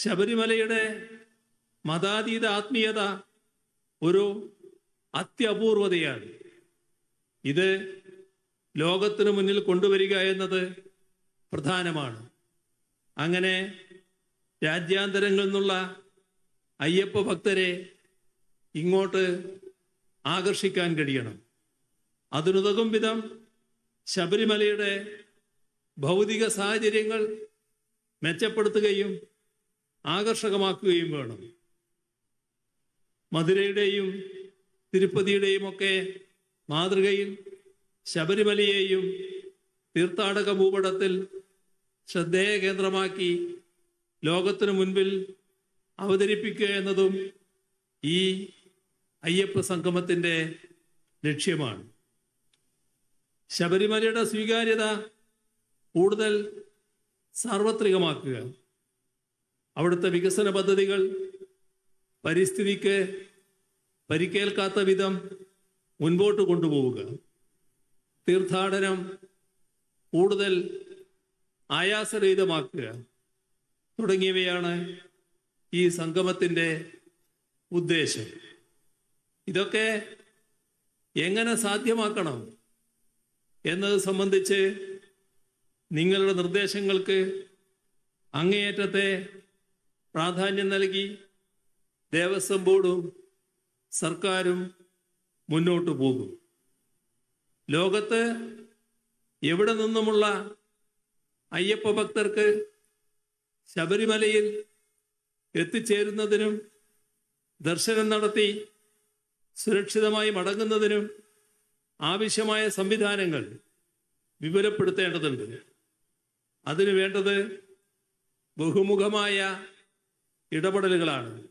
ശബരിമലയുടെ മതാതീത ആത്മീയത ഒരു അത്യപൂർവതയാണ്. ഇത് ലോകത്തിന് മുന്നിൽ കൊണ്ടുവരിക എന്നത് പ്രധാനമാണ്. അങ്ങനെ രാജ്യാന്തരങ്ങളിൽ നിന്നുള്ള അയ്യപ്പ ഭക്തരെ ഇങ്ങോട്ട് ആകർഷിക്കാൻ കഴിയണം. അതിനുതകും വിധം ശബരിമലയുടെ ഭൗതിക സാഹചര്യങ്ങൾ മെച്ചപ്പെടുത്തുകയും ആകർഷകമാക്കുകയും വേണം. മധുരയുടെയും തിരുപ്പതിയുടെയും ഒക്കെ മാതൃകയിൽ ശബരിമലയെയും തീർത്ഥാടക ഭൂപടത്തിൽ ശ്രദ്ധേയ കേന്ദ്രമാക്കി ലോകത്തിനു മുൻപിൽ അവതരിപ്പിക്കുക എന്നതും ഈ അയ്യപ്പ സംഗമത്തിന്റെ ലക്ഷ്യമാണ്. ശബരിമലയുടെ സ്വീകാര്യത കൂടുതൽ സാർവത്രികമാക്കുക. അവിടുത്തെ വികസന പദ്ധതികൾ പരിസ്ഥിതിക്ക് പരിക്കേൽക്കാത്ത വിധം മുൻപോട്ട് കൊണ്ടുപോവുക. തീർത്ഥാടനം കൂടുതൽ ആയാസരഹിതമാക്കുക. തുടങ്ങിയവയാണ് ഈ സംഗമത്തിന്റെ ഉദ്ദേശം. ഇതൊക്കെ എങ്ങനെ സാധ്യമാക്കണം എന്നത് സംബന്ധിച്ച് നിങ്ങളുടെ നിർദ്ദേശങ്ങൾക്ക് അങ്ങേയറ്റത്തെ പ്രാധാന്യം നൽകി ദേവസ്വം ബോർഡും സർക്കാരും മുന്നോട്ട് പോകും. ലോകത്ത് എവിടെ നിന്നുമുള്ള അയ്യപ്പ ഭക്തർക്ക് ശബരിമലയിൽ എത്തിച്ചേരുന്നതിനും ദർശനം നടത്തി സുരക്ഷിതമായി മടങ്ങുന്നതിനും ആവശ്യമായ സംവിധാനങ്ങൾ വിപുലപ്പെടുത്തേണ്ടതുണ്ട്. അതിനു വേണ്ടത് ബഹുമുഖമായ ഇടപെടലുകളാണ്.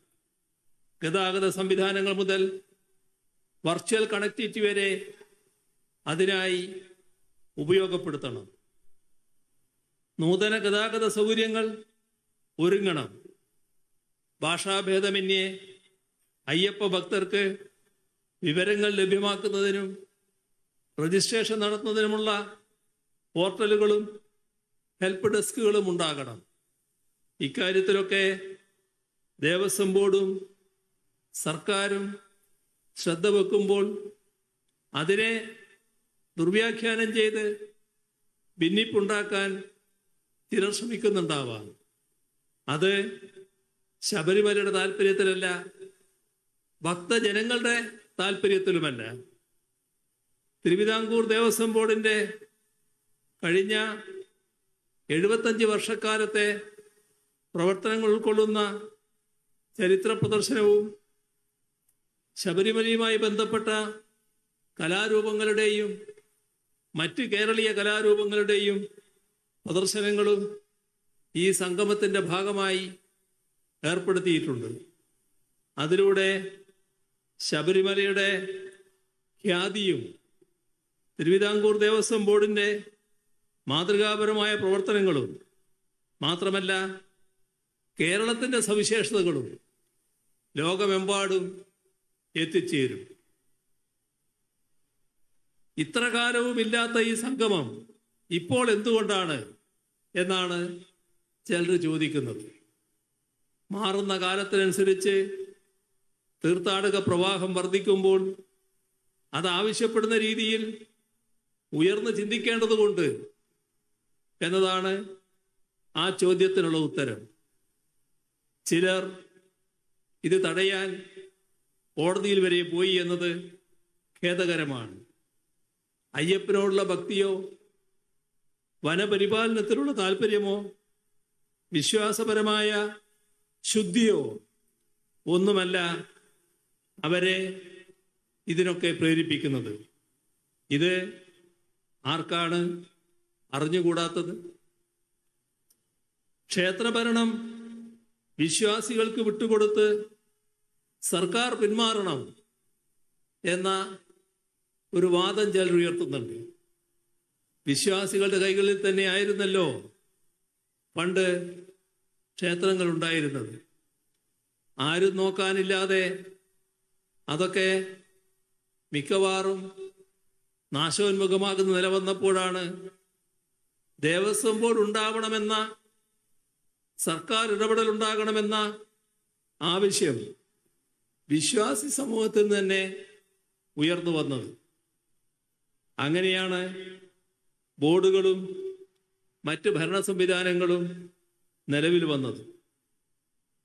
ഗതാഗത സംവിധാനങ്ങൾ മുതൽ വെർച്വൽ കണക്ടിവിറ്റി വരെ അതിനായി ഉപയോഗപ്പെടുത്തണം. നൂതന ഗതാഗത സൗകര്യങ്ങൾ ഒരുങ്ങണം. ഭാഷാഭേദമന്യേ അയ്യപ്പ ഭക്തർക്ക് വിവരങ്ങൾ ലഭ്യമാക്കുന്നതിനും രജിസ്ട്രേഷൻ നടത്തുന്നതിനുമുള്ള പോർട്ടലുകളും ഹെൽപ്പ് ഡെസ്കുകളും ഉണ്ടാകണം. ഇക്കാര്യത്തിലൊക്കെ ദേവസ്വം ബോർഡും സർക്കാരും ശ്രദ്ധ വെക്കുമ്പോൾ അതിനെ ദുർവ്യാഖ്യാനം ചെയ്ത് ഭിന്നിപ്പുണ്ടാക്കാൻ ചിലർ ശ്രമിക്കുന്നുണ്ടാവാം. അത് ശബരിമലയുടെ താല്പര്യത്തിലല്ല ഭക്തജനങ്ങളുടെ താല്പര്യത്തിലുമല്ല തിരുവിതാംകൂർ ദേവസ്വം ബോർഡിന്റെ കഴിഞ്ഞ എഴുപത്തഞ്ച് വർഷക്കാലത്തെ പ്രവർത്തനങ്ങൾ ഉൾക്കൊള്ളുന്ന ചരിത്ര പ്രദർശനവും ശബരിമലയുമായി ബന്ധപ്പെട്ട കലാരൂപങ്ങളുടെയും മറ്റ് കേരളീയ കലാരൂപങ്ങളുടെയും പ്രദർശനങ്ങളും ഈ സംഗമത്തിന്റെ ഭാഗമായി ഏർപ്പെടുത്തിയിട്ടുണ്ട്. അതിലൂടെ ശബരിമലയുടെ ഖ്യാതിയും തിരുവിതാംകൂർ ദേവസ്വം ബോർഡിന്റെ മാതൃകാപരമായ പ്രവർത്തനങ്ങളും മാത്രമല്ല കേരളത്തിന്റെ സവിശേഷതകളും ലോകമെമ്പാടും എത്തിച്ചേരും. ഇത്ര കാലവും ഇല്ലാത്ത ഈ സംഗമം ഇപ്പോൾ എന്തുകൊണ്ടാണ് എന്നാണ് ചിലർ ചോദിക്കുന്നത്. മാറുന്ന കാലത്തിനനുസരിച്ച് തീർത്ഥാടക പ്രവാഹം വർദ്ധിക്കുമ്പോൾ അത് ആവശ്യപ്പെടുന്ന രീതിയിൽ ഉയർന്ന് ചിന്തിക്കേണ്ടതുകൊണ്ട് എന്നതാണ് ആ ചോദ്യത്തിനുള്ള ഉത്തരം. ചിലർ ഇത് തടയാൻ കോടതിയിൽ വരെ പോയി എന്നത് ഖേദകരമാണ്. അയ്യപ്പനോടുള്ള ഭക്തിയോ വനപരിപാലനത്തിലുള്ള താല്പര്യമോ വിശ്വാസപരമായ ശുദ്ധിയോ ഒന്നുമല്ല അവരെ ഇതിനൊക്കെ പ്രേരിപ്പിക്കുന്നത്. ഇത് ആർക്കാണ് അറിഞ്ഞുകൂടാത്തത്? ക്ഷേത്രഭരണം വിശ്വാസികൾക്ക് വിട്ടുകൊടുത്ത് സർക്കാർ പിന്മാറണം എന്ന ഒരു വാദം ചിലർ ഉയർത്തുന്നുണ്ട്. വിശ്വാസികളുടെ കൈകളിൽ തന്നെ ആയിരുന്നല്ലോ പണ്ട് ക്ഷേത്രങ്ങൾ ഉണ്ടായിരുന്നത്. ആരും നോക്കാനില്ലാതെ അതൊക്കെ മിക്കവാറും നാശോന്മുഖമാകുന്ന നിലവന്നപ്പോഴാണ് ദേവസ്വം ബോർഡ് ഉണ്ടാവണമെന്ന സർക്കാർ ഇടപെടൽ ഉണ്ടാകണമെന്ന ആവശ്യം വിശ്വാസി സമൂഹത്തിൽ നിന്ന് തന്നെ ഉയർന്നു വന്നത്. അങ്ങനെയാണ് ബോർഡുകളും മറ്റ് ഭരണ സംവിധാനങ്ങളും നിലവിൽ വന്നത്.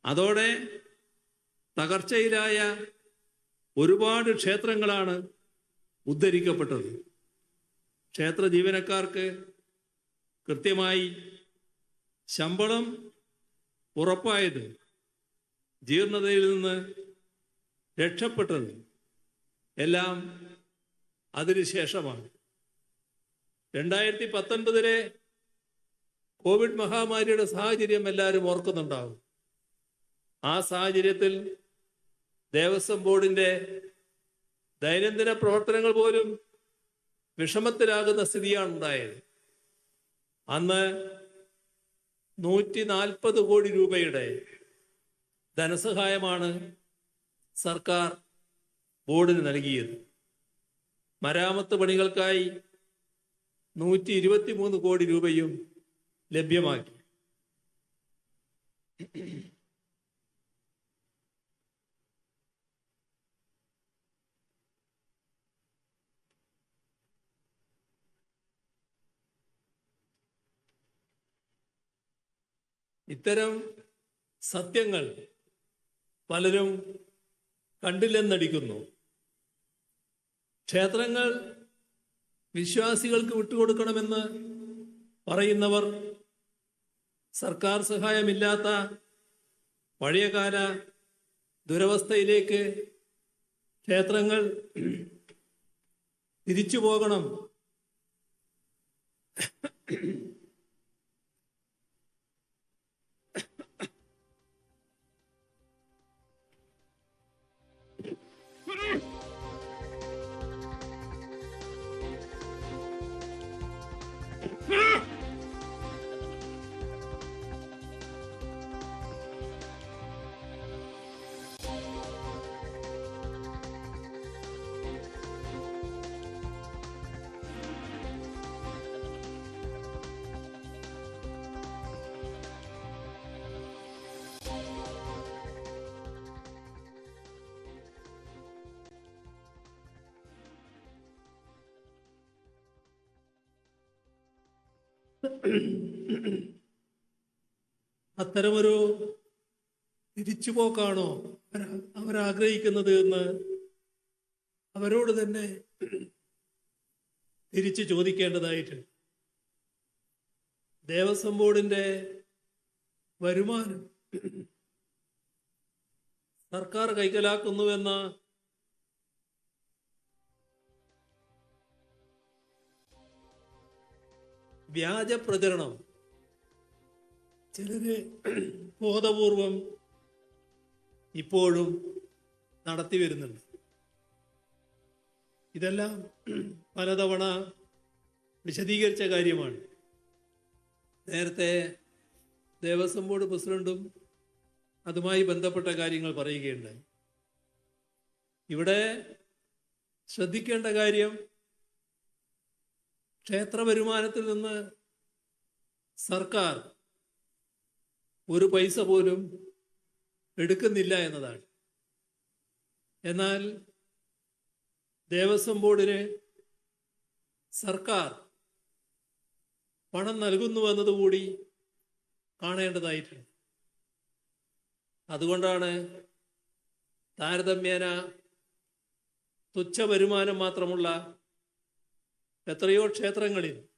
അതോടെ തകർച്ചയിലായ ഒരുപാട് ക്ഷേത്രങ്ങളാണ് ഉദ്ധരിക്കപ്പെട്ടത്. ക്ഷേത്ര ജീവനക്കാർക്ക് കൃത്യമായി ശമ്പളം ഉറപ്പായത് ജീർണതയിൽ നിന്ന് രക്ഷപ്പെട്ടത് എല്ലാം അതിനുശേഷമാണ്. രണ്ടായിരത്തി പത്തൊൻപതിലെ കോവിഡ് മഹാമാരിയുടെ സാഹചര്യം എല്ലാവരും ഓർക്കുന്നുണ്ടാവും. ആ സാഹചര്യത്തിൽ ദേവസ്വം ബോർഡിന്റെ ദൈനംദിന പ്രവർത്തനങ്ങൾ പോലും വിഷമത്തിലാകുന്ന സ്ഥിതിയാണ് ഉണ്ടായത്. അന്ന് നൂറ്റി നാൽപ്പത് കോടി രൂപയുടെ ധനസഹായമാണ് സർക്കാർ ബോർഡിന് നൽകിയത്. മരാമത്ത് പണികൾക്കായി നൂറ്റി ഇരുപത്തി മൂന്ന് കോടി രൂപയും ലഭ്യമാക്കി. ഇത്തരം സത്യങ്ങൾ പലരും കണ്ടില്ലെന്നടിക്കുന്നു. ക്ഷേത്രങ്ങൾ വിശ്വാസികൾക്ക് വിട്ടുകൊടുക്കണമെന്ന് പറയുന്നവർ സർക്കാർ സഹായമില്ലാത്ത പഴയകാല ദുരവസ്ഥയിലേക്ക് ക്ഷേത്രങ്ങൾ തിരിച്ചു പോകണം അത്തരമൊരു തിരിച്ചുപോക്കാണോ അവര- അവരാഗ്രഹിക്കുന്നത് എന്ന് അവരോട് തന്നെ തിരിച്ചു ചോദിക്കേണ്ടതായിട്ടുണ്ട്. ദേവസ്വം ബോർഡിന്റെ വരുമാനം സർക്കാർ കൈക്കലാക്കുന്നുവെന്ന വ്യാജ പ്രചരണം. ചിലര് ബോധപൂർവം ഇപ്പോഴും നടത്തി വരുന്നുണ്ട്. ഇതെല്ലാം പലതവണ വിശദീകരിച്ച കാര്യമാണ്. നേരത്തെ ദേവസ്വം ബോർഡ് പ്രസിഡന്റും അതുമായി ബന്ധപ്പെട്ട കാര്യങ്ങൾ പറയുകയുണ്ടായി. ഇവിടെ ശ്രദ്ധിക്കേണ്ട കാര്യം ക്ഷേത്ര വരുമാനത്തിൽ നിന്ന് സർക്കാർ ഒരു പൈസ പോലും എടുക്കുന്നില്ല എന്നതാണ്. എന്നാൽ ദേവസ്വം ബോർഡിന് സർക്കാർ പണം നൽകുന്നു എന്നതുകൂടി കാണേണ്ടതായിട്ടുണ്ട്. അതുകൊണ്ടാണ് താരതമ്യേന തുച്ഛ വരുമാനം മാത്രമുള്ള എത്രയോ ക്ഷേത്രങ്ങളിൽ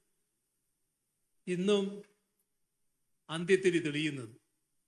ഇന്നും അന്ത്യത്തിരി തെളിയുന്നത്.